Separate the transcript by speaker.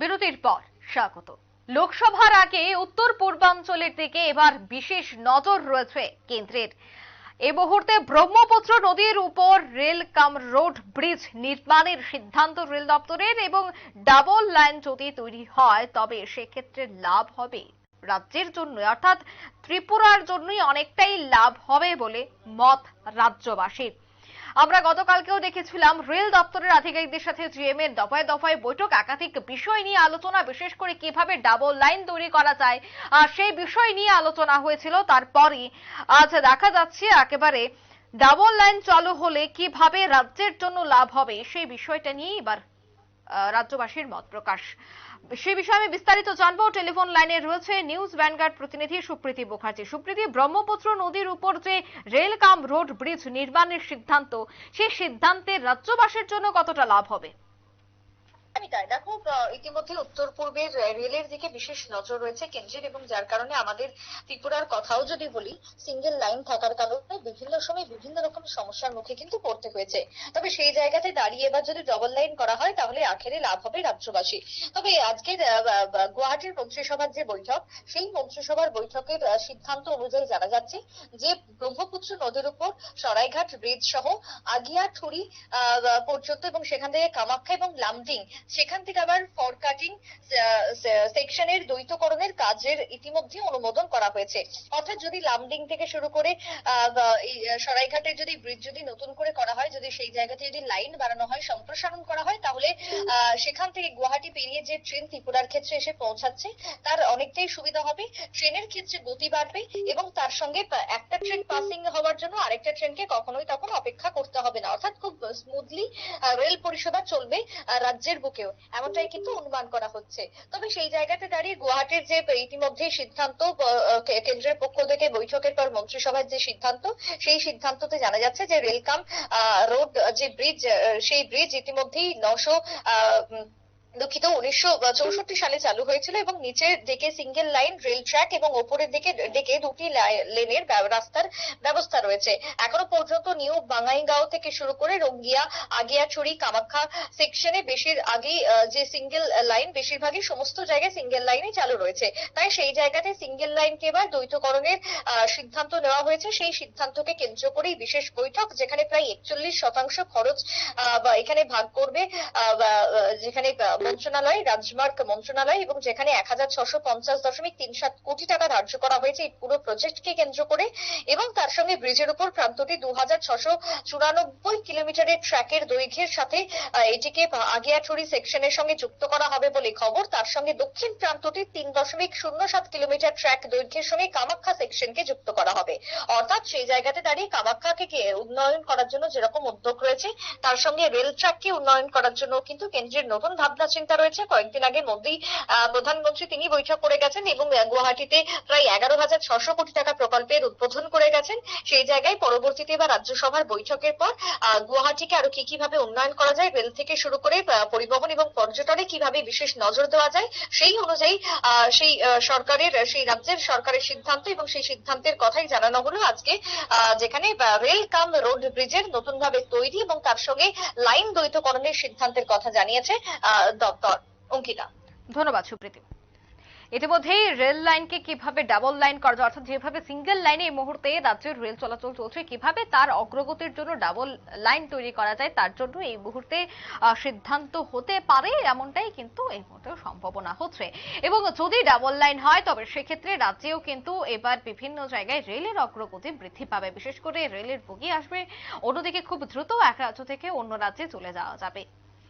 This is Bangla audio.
Speaker 1: বিরতির পর স্বাগত। লোকসভার আগে উত্তর পূর্বাঞ্চলের দিকে এবার বিশেষ নজর রয়েছে কেন্দ্রের। এ মুহূর্তে ব্রহ্মপুত্র নদীর উপর রেল কাম রোড ব্রিজ নির্মাণের সিদ্ধান্ত রেল দপ্তরের এবং ডাবল লাইন যদি তৈরি হয়, তবে সেক্ষেত্রে লাভ হবে রাজ্যের জন্য অর্থাৎ ত্রিপুরার জন্যই অনেকটাই লাভ হবে বলে মত রাজ্যবাসীর। আমরা গতকালকেও দেখেছিলাম, রেল দপ্তরের আধিকারিকদের সাথে জিএম এর দফায় দফায় বৈঠক, একাধিক বিষয় নিয়ে আলোচনা, বিশেষ করে কীভাবে ডাবল লাইন তৈরি করা যায় সেই বিষয় নিয়ে আলোচনা হয়েছিল। তারপরই আজ দেখা যাচ্ছে একেবারে ডাবল লাইন চালু হলে কীভাবে রাজ্যের জন্য লাভ হবে, সেই বিষয়টা নিয়ে এবার রাজ্যবাসীর মত প্রকাশ। সে বিষয়ে আমি বিস্তারিত জানব। টেলিফোন লাইনে রয়েছে নিউজ ভ্যানগার্ড প্রতিনিধি সুপ্রীতি মুখার্জি। সুপ্রীতি, ব্রহ্মপুত্র নদীর উপর যে রেল কাম রোড ব্রিজ নির্মাণের সিদ্ধান্ত, সেই সিদ্ধান্তে রাজ্যবাসীর জন্য কতটা লাভ হবে?
Speaker 2: তাই দেখো ইতিমধ্যে উত্তর পূর্বের রেলের দিকে বিশেষ নজর রয়েছে কেন্দ্রের এবং যার কারণে আমাদের ত্রিপুরার কথাও যদি বলি সিঙ্গেল লাইন থাকার কারণে বিভিন্ন সময় বিভিন্ন রকম সমস্যার মুখে কিন্তু পড়তে হয়েছে। তবে সেই জায়গাতে দাঁড়িয়ে এবার যদি ডবল লাইন করা হয় তাহলে আখেরে লাভ হবে রাজ্যবাসী। তবে আহ, গুয়াহাটির মন্ত্রিসভার যে বৈঠক সেই মন্ত্রিসভার বৈঠকের সিদ্ধান্ত অনুযায়ী জানা যাচ্ছে যে ব্রহ্মপুত্র নদীর উপর সরাইঘাট ব্রিজ সহ আগিয়াঠুরি আহ, পর্যন্ত এবং সেখান থেকে কামাখ্যা এবং লামডিং সেখান থেকে আবার ফরকাটিং সেকশনের দ্বৈতকরণের কাজের ইতিমধ্যে অনুমোদন করা হয়েছে। অর্থাৎ যদি লামডিং থেকে শুরু করে সরাইঘাটের যদি ব্রিজ যদি নতুন করে করা হয়, যদি সেই জায়গাতে যদি লাইন বাড়ানো হয়, সম্প্রসারণ করা হয়, তাহলে সেখান থেকে গুয়াহাটি পেরিয়ে যে ট্রেন ত্রিপুরার ক্ষেত্রে এসে পৌঁছাচ্ছে, তার অনেকটাই সুবিধা হবে। ট্রেনের ক্ষেত্রে গতি বাড়বে এবং তার সঙ্গে একটা ট্রেন পাসিং হওয়ার জন্য আরেকটা ট্রেনকে কখনোই তখন অপেক্ষা করতে হবে না। অর্থাৎ খুব স্মুথলি রেল পরিষেবা চলবে রাজ্যের রাজ্যের বুকেও এমনটাই কিন্তু অনুমান করা হচ্ছে। তবে সেই জায়গাতে দাঁড়িয়ে গুয়াহাটির যে ইতিমধ্যে সিদ্ধান্ত কেন্দ্রের পক্ষ থেকে বৈঠকের পর মন্ত্রিসভার যে সিদ্ধান্ত, সেই সিদ্ধান্ততে জানা যাচ্ছে যে রেলকাম রোড, যে ব্রিজ সেই ব্রিজ ইতিমধ্যেই নশো দুঃখিত, উনিশশো চৌষট্টি সালে চালু হয়েছিল এবং নিচের দিকে সিঙ্গেল লাইন রেল ট্র্যাক এবং ওপরের দিকে দিকে দুটি লেনের রাস্তার ব্যবস্থা রয়েছে। এখনও পর্যন্ত নিউ বাঙাইগাঁও থেকে শুরু করে রঙ্গিয়া, আগিয়াছড়ি, কামাখ্যা সেকশনে বেশির আগেই যে সিঙ্গেল লাইন বেশিরভাগই সমস্ত জায়গায় সিঙ্গেল লাইনই চালু রয়েছে। তাই সেই জায়গাতে সিঙ্গেল লাইনকে এবার দ্বৈতকরণের সিদ্ধান্ত নেওয়া হয়েছে। সেই সিদ্ধান্তকে কেন্দ্র করেই বিশেষ বৈঠক, যেখানে প্রায় একচল্লিশ শতাংশ খরচ এখানে ভাগ করবে যেখানে মন্ত্রণালয় রাজমার্গ মন্ত্রণালয় এবং যেখানে এক হাজার ছশো পঞ্চাশ দশমিক তিন সাত কোটি টাকা ধার্য করা হয়েছে এই পুরো প্রজেক্টকে কেন্দ্র করে এবং তার সঙ্গে ব্রিজের উপর প্রান্তটি দু হাজার ছশো চুরানব্বই কিলোমিটারের ট্র্যাকের দৈর্ঘ্যের সাথে এটিকে আগিয়াছড়ি সেকশনের সঙ্গে যুক্ত করা হবে বলে খবর। তার সঙ্গে দক্ষিণ প্রান্তটি তিন দশমিক শূন্য সাত কিলোমিটার ট্র্যাক দৈর্ঘ্যের সঙ্গে কামাখ্যা সেকশনকে যুক্ত করা হবে। অর্থাৎ সেই জায়গাতে দাঁড়িয়ে কামাখ্যাকে উন্নয়ন করার জন্য যেরকম উদ্যোগ রয়েছে, তার সঙ্গে রেল ট্র্যাককে উন্নয়ন করার জন্য কিন্তু কেন্দ্রের নতুন ভাবনা চিন্তা রয়েছে। কয়েকদিন আগে মোদী প্রধানমন্ত্রী তিনি বৈঠক করে গেছেন এবং গুয়াহাটিতে প্রায় এগারো হাজার ছশো কোটি টাকা প্রকল্পের উদ্বোধন করে গেছেন। সেই জায়গায় পরবর্তীতে এবার রাজ্যসভার বৈঠকের পর গুয়াহাটিকে আরও কি কীভাবে উন্নয়ন করা যায়, রেল থেকে শুরু করে পরিবহন এবং পর্যটনে কীভাবে বিশেষ নজর দেওয়া যায়, সেই অনুযায়ী সেই সরকারের, সেই রাজ্যের সরকারের সিদ্ধান্ত এবং সেই সিদ্ধান্তের কথাই জানানো হলো আজকে যেখানে রেল কাম রোড ব্রিজের নতুন ভাবে তৈরি এবং তার সঙ্গে লাইন দ্বৈতকরণের সিদ্ধান্তের কথা জানিয়েছে দপ্তর অঙ্কিতা।
Speaker 1: ধন্যবাদ, সুপ্রীতি। ইতিমধ্যেই রেল লাইনকে কীভাবে ডাবল লাইন করা যায়, অর্থাৎ যেভাবে সিঙ্গেল লাইনে এই মুহূর্তে রাজ্যের রেল চলাচল চলছে, কীভাবে তার অগ্রগতির জন্য ডাবল লাইন তৈরি করা যায়, তার জন্য এই মুহূর্তে সিদ্ধান্ত হতে পারে এমনটাই কিন্তু এই মুহূর্তে সম্ভাবনা হচ্ছে। এবং যদি ডাবল লাইন হয়, তবে সেক্ষেত্রে রাজ্যেও কিন্তু এবার বিভিন্ন জায়গায় রেলের অগ্রগতি বৃদ্ধি পাবে। বিশেষ করে রেলের বগি আসবে, অন্যদিকে খুব দ্রুত এক রাজ্য থেকে অন্য রাজ্যে চলে যাওয়া যাবে।